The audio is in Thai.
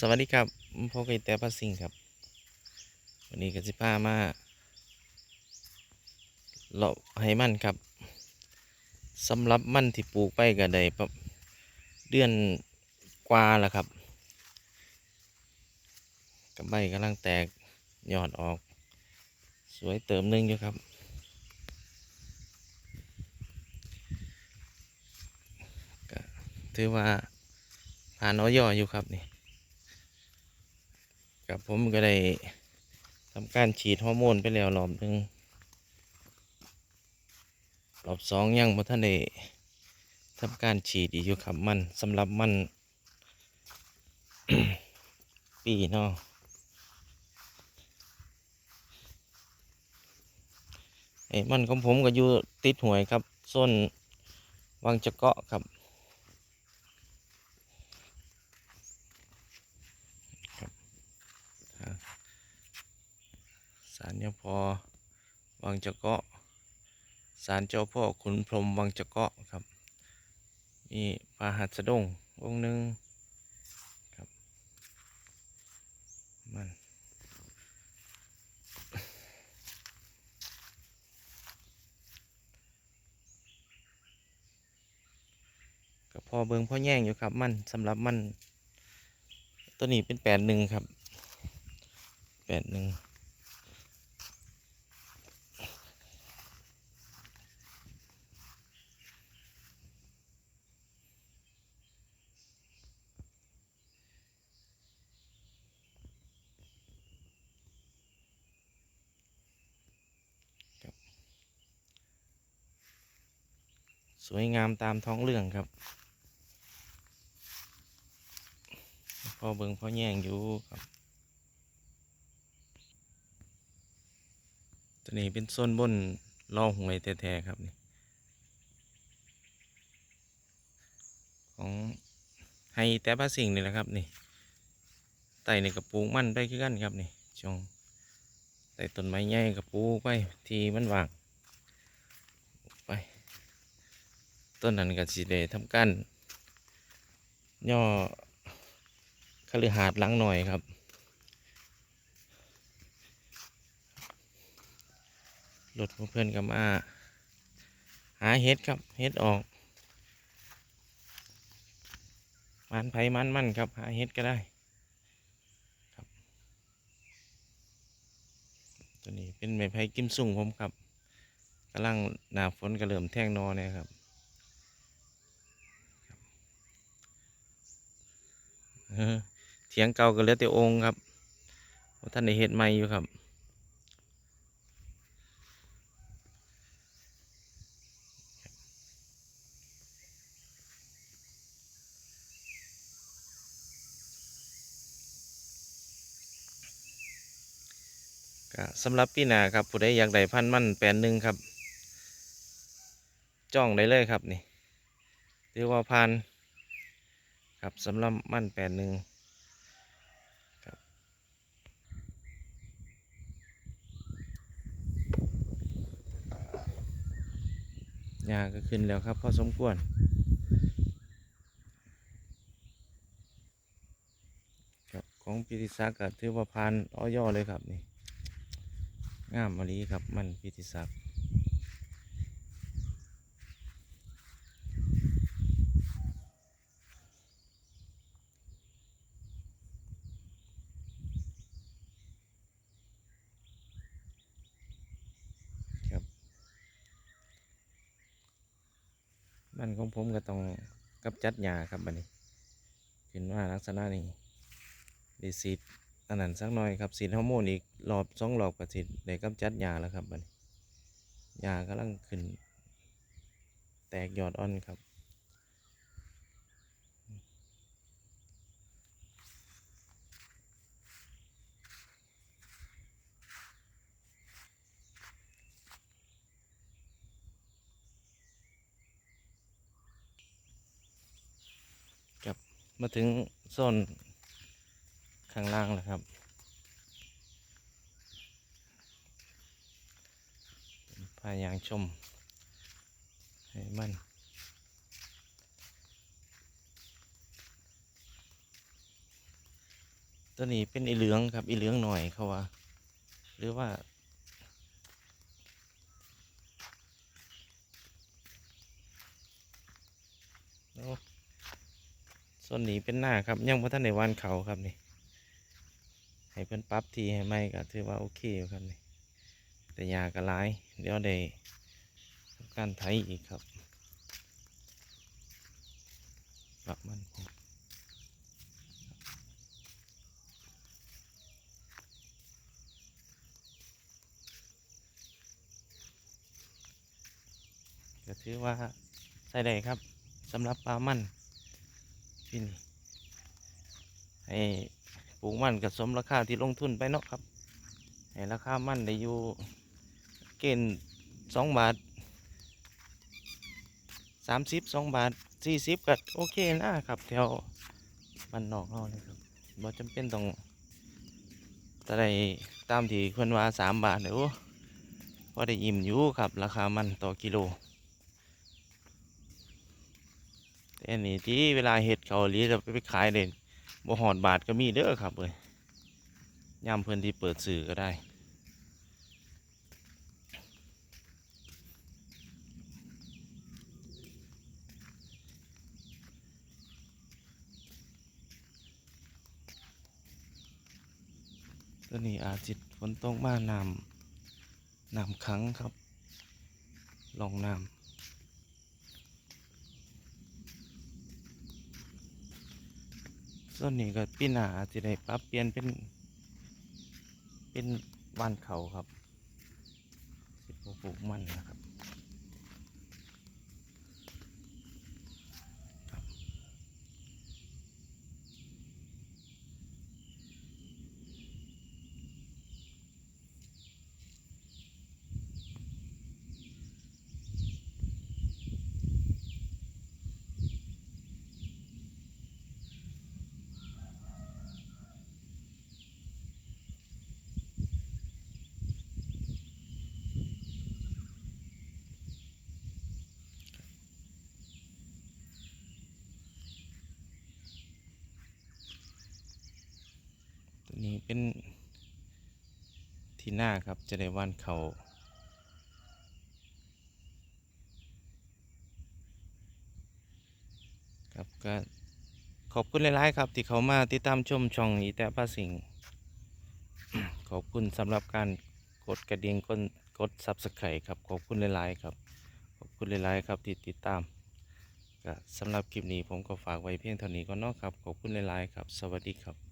สวัสดีครับพ่อไก่แต่พัสสิงครับ วันนี้ก็สิพามาเลาะให้มันครับสำหรับมันที่ปลูกไปก็ได้ประเดือนกว่าแล้วครับกับใบกำลังแตกยอดออก สวยเติมหนึงอยู่ครับถือว่าผ่านออยอยู่ครับนี่ กับผมก็ได้ทำการฉีดฮอร์โมนไปแล้วรอบหนึ่งรอบสองยังบ่ท่านได้ทำการฉีดอีกอยู่ครับมันสำหรับมันปีเนาะไอ้มันของผมก็อยู่ติดหวยครับส้นวังจะเกาะครับ ศาลเจ้พอวังจะเกาะศาลเจ้าพ่อขุนพรมวังจะเกาะครับ มีพระหัตถ์สดงองค์หนึ่งครับมันก็พอเบิงพ่อแย่งอยู่ครับ มันสำหรับมัน ตัวนี้เป็นแปดหนึ่งครับแปดหนึ่ง สวยงามตามท้องเรื่องครับพอเบิงพอแย่งอยู่ครับตัวนี้เป็นโซนบนล่อหวยแท้ๆครับนี่ของไฮแต่พาสิ่งนี่แหละครับนี่ไต่ในกระปูกมันได้คือกันครับนี่ช่วงไต่ต้นไม้ใหญ่กระปูกไปที่มันว่าง ไป ต้นนั้นก็สิได้ทำการย่อคฤหาสน์หลังหน่อยครับ รถเพื่อนก็มาหาเห็ดครับเห็ดออก มันไผมันมันครับ หาเห็ดก็ได้ครับ ตัวนี้เป็นไม้ไผ่กิมสุ่งผมครับกำลังหนาฝนก็เริ่มแท่งนอเนี่ยครับ เถียงเก่าก็เหลือแต่องค์ครับท่านได้เฮ็ดใหม่อยู่ครับ สำหรับปีหนาครับ ผู้ใดอยากได้พันธุ์มันแปลนหนึ่งครับ จ้องได้เลยครับนี่เรียกว่าพัน ครับสำหรับมันแปลนหนึ่งครับหญ้าก็ขึ้นแล้วครับพอสมควรครับของพิธิศักดิ์ก็ถือว่าพันอ้อยอเลยครับนี่งามมะลีครับมันพิธิศักดิ์ มันของผมก็ต้องกับจัดยาครับบัดนี้ขึ้นว่าลักษณะนี้ดีสีดอันนั้นสักหน่อยครับสีดฮอร์โมนอีกรอบสองรอบกับสิได้กับจัดยาแล้วครับบัดนี้ยากำลังขึ้น แตกยอดอ่อนครับ ครับ มาถึงโซนข้างล่างแล้วครับพายางชม ให้มันตัวนี้เป็นอีเหลืองครับอีเหลืองหน่อยเขาว่า หรือว่า ส่วนนี้เป็นหน้าครับยังพอท่านในวานเขาครับนี่ให้เพิ่อนปรั๊บทีให้ไหมก็ถือว่าโอเคอยู่ครับนี่แต่ยากร้ายเดี๋ยวได้การไถอีกครับปรับมันผมก็ถือว่าใส่ได้ครับสำหรับปลามัน ที่นี่ให้ปลูกมันกับสมราคาที่ลงทุนไปเนาะครับให้ราคามันได้อยู่เกณฑ์สองบาทสามสิบสองบาทสี่สิบก็โอเคนะครับแถวบ้านนอกเขาเลยครับบ่จำเป็นต้องแต่ได้ตามที่เพิ่นว่าสามบาทเดี๋ยวพอได้อิ่มอยู่ครับ ราคามันต่อกิโล แต่นนี้ที่เวลาเห็ดเขาหลีจะไปขายเด่นบ่หอดบาทก็มีเด้อครับเลยย่ำเพื่อนที่เปิดสื่อก็ได้ตัวนี้อาจจิตฝนตกมาน้ำน้ำขังครับลองน้ำ ส่วนนี้ก็ปีหนาจะได้ปรับเปลี่ยนเป็น เป็นวานเขาครับสิบปลูกมันนะครับ นี้เป็นที่หน้าครับจะได้วานเขาครับก็ขอบคุณหลาย ๆ ครับ ที่เขามาติดตามชมช่องอีแต่ป้าสิงขอบคุณสำหรับการกดกระดิ่งกดกดซับสไครต์ครับ ขอบคุณหลาย ๆ ครับ ขอบคุณหลาย ๆ ครับที่ติดตามก็สำหรับคลิปนี้ผมก็ฝากไว้เพียงเท่านี้ก็นเนาะครับ ขอบคุณหลาย ๆ ครับ สวัสดีครับ